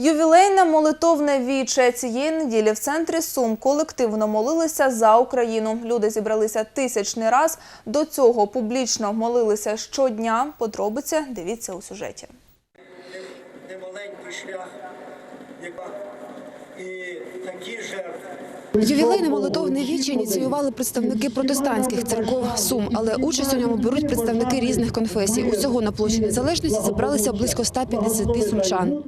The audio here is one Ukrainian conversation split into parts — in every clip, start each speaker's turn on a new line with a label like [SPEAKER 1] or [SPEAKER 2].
[SPEAKER 1] Ювілейне молитовне віче цієї неділі в центрі Сум колективно молилися за Україну. Люди зібралися тисячний раз. До цього публічно молилися щодня. Подробиці дивіться у сюжеті.
[SPEAKER 2] немаленький шлях, і такі жертви.
[SPEAKER 3] Ювілейне молитовне віче ініціювали представники протестантських церков Сум, але участь у ньому беруть представники різних конфесій. Усього на площі незалежності зібралися близько 150 сумчан.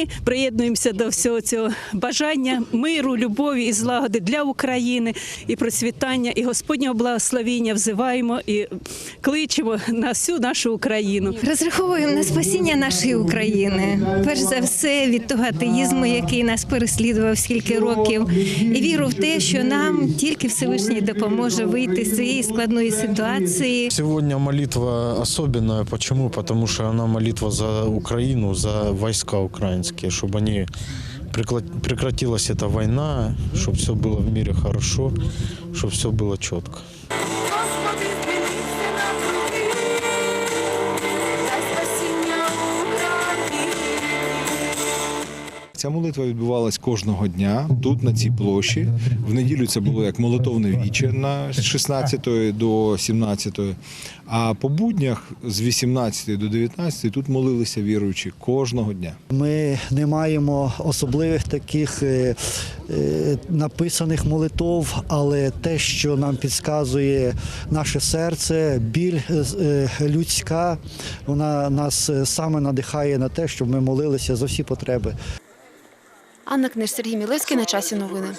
[SPEAKER 4] Ми приєднуємося до всього цього бажання миру, любові і злагоди для України і процвітання, і Господнього благословіння взиваємо і кличемо на всю нашу Україну.
[SPEAKER 5] Розраховуємо на спасіння нашої України. Перш за все від того атеїзму, який нас переслідував скільки років, і віру в те, що нам тільки Всевишній допоможе вийти з цієї складної ситуації.
[SPEAKER 6] Сегодня молитва особенная. Почему? Потому что она молитва за Украину, за війська войска украинские, чтобы они прекла- прекратилась эта война, чтобы все было в мире хорошо, чтобы все было четко.
[SPEAKER 7] Ця молитва відбувалась кожного дня тут, на цій площі. В неділю це було як молитовне віче на з 16 до 17. А по буднях з 18 до 19 тут молилися віруючі кожного дня.
[SPEAKER 8] Ми не маємо особливих таких е, е, написаних молитов, але те, що нам підказує наше серце, біль е, людська, вона нас саме надихає на те, щоб ми молилися за всі потреби.
[SPEAKER 3] Анна Книж, Сергій Мілевський на часі новини.